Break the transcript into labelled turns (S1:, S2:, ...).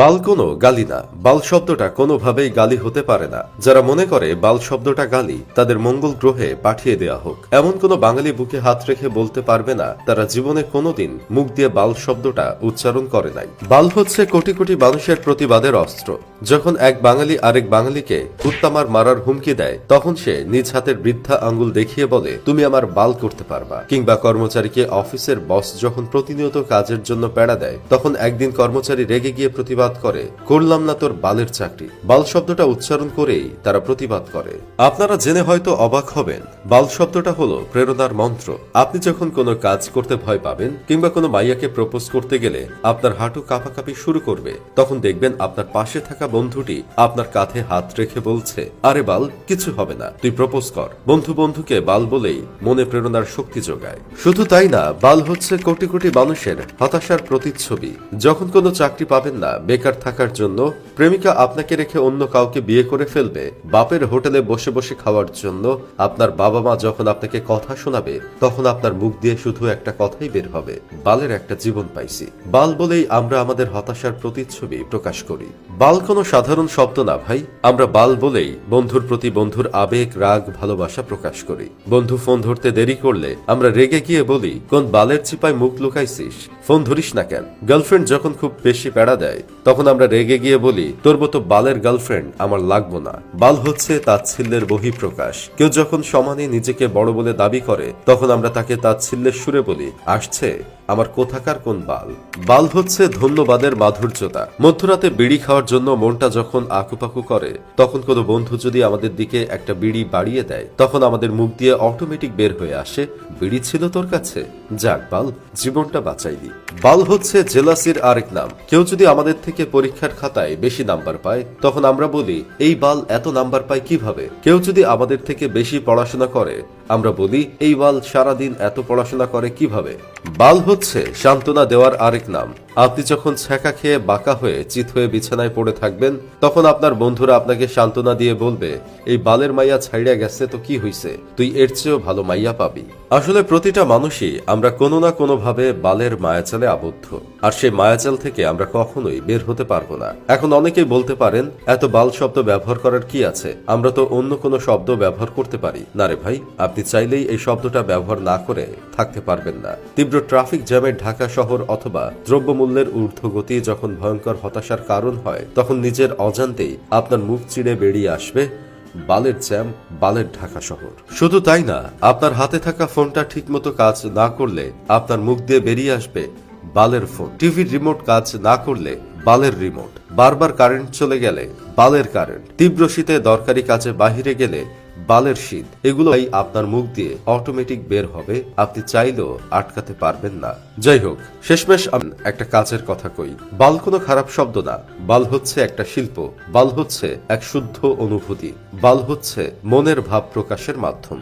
S1: বাল কোনো গালি না, বাল শব্দটা কোনোভাবেই গালি হতে পারে না। যারা মনে করে বাল শব্দটা গালি, তাদের মঙ্গল গ্রহে পাঠিয়ে দেওয়া হোক। এমন কোনো বাঙালি বুকে হাত রেখে বলতে পারবে না, তারা জীবনে কোনোদিন মুখ দিয়ে বাল শব্দটা উচ্চারণ করে নাই। বাল হচ্ছে কোটি কোটি মানুষের প্রতিবাদের অস্ত্র। যখন এক বাঙালি আরেক বাঙালিকে কুত্তামার মারার হুমকি দেয়, তখন সে নিজ হাতের বৃদ্ধা আঙ্গুল দেখিয়ে বলে, তুমি আমার বাল করতে পারবা। কিংবা কর্মচারীকে অফিসের বস যখন প্রতিনিয়ত কাজের জন্য প্যাড়া দেয়, তখন একদিন কর্মচারী রেগে গিয়ে প্রতিবাদ করে। করলাম না তোর বালের চাকরি। বাল শব্দটা উচ্চারণ করেই তারা প্রতিবাদ করে। আপনারা জেনে হয়তো অবাক হবেন। বাল শব্দটা হলো প্রেরণার মন্ত্র। আপনি যখন কোনো কাজ করতে ভয় পাবেন কিংবা কোনো মাইয়াকে প্রপোজ করতে গেলে আপনার হাঁটু কাঁপাকাঁপি শুরু করবে, তখন দেখবেন আপনার পাশে থাকা বন্ধুটি আপনার কাঁধে হাত রেখে বলছে, আরে বাল, কিছু হবে না, তুই প্রপোজ কর। বন্ধু বন্ধুকে বাল বলেই মনে প্রেরণার শক্তি যোগায়। শুধু তাই না, বাল হচ্ছে কোটি কোটি মানুষের হতাশার প্রতিচ্ছবি। যখন কোনো চাকরি পাবেন না বেকার থাকার জন্য প্রেমিকা আপনাকে রেখে অন্য কাউকে বিয়ে করে ফেলবে। বাপের হোটেলে বসে বসে খাওয়ার জন্য আপনার বাবা মা যখন আপনাকে কথা শোনাবে, তখন আপনার মুখ দিয়ে শুধু একটা কথাই বের হবে, বালের একটা জীবন পাইছি। বাল বলেই আমরা আমাদের হতাশার প্রতিচ্ছবি প্রকাশ করি। বাল কোনো সাধারণ শব্দ না ভাই, আমরা বাল বলেই বন্ধুর প্রতি বন্ধুর আবেগ, রাগ, ভালোবাসা প্রকাশ করি। বন্ধু ফোন ধরতে দেরি করলে আমরা রেগে গিয়ে বলি, কোন বালের চিপায় মুখ লুকাইছিস? ফোন ধরিস না কেন? গার্লফ্রেন্ড যখন খুব বেশি প্যাড়া দেয় তখন আমরা রেগে গিয়ে বলি, তোর মতো বালের গার্লফ্রেন্ড আমার লাগবো না। বাল হচ্ছে তাচ্ছিল্যের বহিঃপ্রকাশ। কেউ যখন সমানে নিজেকে বড় বলে দাবি করে, তখন আমরা তাকে তাচ্ছিল্যের সুরে বলি, আসছে? আমার কোথাকার কোন বাল? বাল হচ্ছে ধন্যবাদের মাধুর্যতা। মধ্যরাতে বিড়ি খাওয়ার জন্য মনটা যখন আকুপাকু করে, তখন কোনো বন্ধু যদি আমাদের দিকে একটা বিড়ি বাড়িয়ে দেয়, তখন আমাদের মুখ দিয়ে অটোমেটিক বের হয়ে আসে, বিড়ি ছিল তোর কাছে? যাক বাল, জীবনটা বাঁচাইলি। বাল হচ্ছে জেলাসির আরেক নাম। কেউ যদি আমাদের থেকে পরীক্ষার খাতায় বেশি নাম্বার পায়, তখন আমরা বলি, এই বাল এত নাম্বার পায় কীভাবে? কেউ যদি আমাদের থেকে বেশি পড়াশোনা করে, আমরা বলি, এই বাল সারাদিন এত পড়াশোনা করে কীভাবে? বাল হচ্ছে সান্ত্বনা দেওয়ার আরেক নাম। আপনি যখন ছ্যাঁকা খেয়ে বাঁকা হয়ে চিত হয়ে বিছানায় পড়ে থাকবেন, তখন আপনার বন্ধুরা আপনাকে সান্ত্বনা দিয়ে বলবে, এই বালের মাইয়া ছাইড়া গেছে তো কি হইছে? তুই এর চেয়েও ভালো মাইয়া পাবি। আসলে প্রতিটা মানুষই আমরা কোনো না কোনোভাবে বালের মায়াচালে আবদ্ধ। আর সেই মায়াজাল থেকে আমরা কখনোই বের হতে পারব না। এখন অনেকেই বলতে পারেন, এত বাল শব্দ ব্যবহার করার কি আছে? আমরা তো অন্য কোনো শব্দ ব্যবহার করতে পারি। না রে ভাই, আপনি চাইলেই এই শব্দটা ব্যবহার না করে থাকতে পারবেন না। তীব্র ট্রাফিক জ্যামের ঢাকা শহর অথবা দ্রব্যমূল্যের ঊর্ধ্বগতি যখন ভয়ঙ্কর হতাশার কারণ হয়, তখন নিজের অজান্তেই আপনার মুখ চিড়ে বেরিয়ে আসবে, বালের জ্যাম, বালের ঢাকা শহর। শুধু তাই না, আপনার হাতে থাকা ফোনটা ঠিকমতো কাজ না করলে আপনার মুখ দিয়ে বেরিয়ে আসবে বালের ফোন। টিভির রিমোট কাজ না করলে বালের রিমোট। বারবার কারেন্ট চলে গেলে বালের কারেন্ট। তীব্র শীতে দরকারি কাজে বাহিরে গেলে বালের শীত। এগুলোই আপনার মুখ দিয়ে অটোমেটিক বের হবে। আপনি চাইলেও আটকাতে পারবেন না। যাই হোক, শেষমেশ আমি একটা কাজের কথা কই। বাল কোনো খারাপ শব্দ না। বাল হচ্ছে একটা শিল্প। বাল হচ্ছে এক শুদ্ধ অনুভূতি। বাল হচ্ছে মনের ভাব প্রকাশের মাধ্যম।